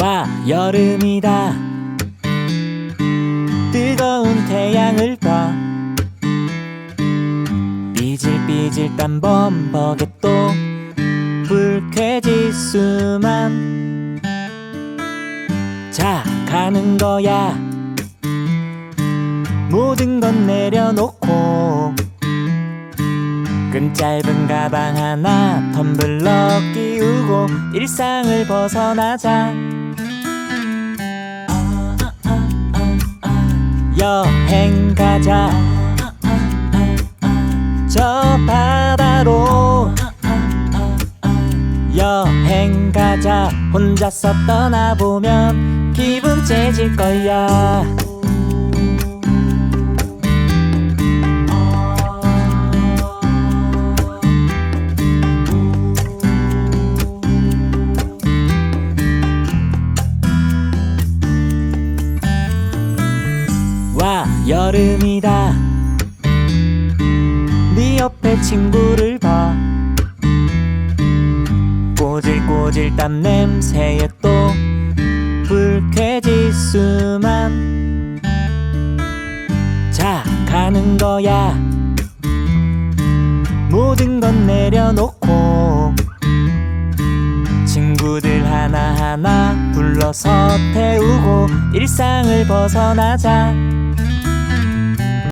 와 여름이다. 뜨거운 태양을 봐. 삐질삐질 땀 범벅에 또 불쾌지수만. 자 가는 거야. 모든 건 내려놓고 끈 짧은 가방 하나 텀블러 끼우고 일상을 벗어나자 여행 가자. 저 바다로 여행 가자. 혼자서 떠나보면 기분 째질 거야 여름이다. 네 옆에 친구를 봐. 꼬질꼬질 땀 냄새에 또 불쾌지수만. 자 가는 거야. 모든 건 내려놓고 친구들 하나하나 불러서 태우고 일상을 벗어나자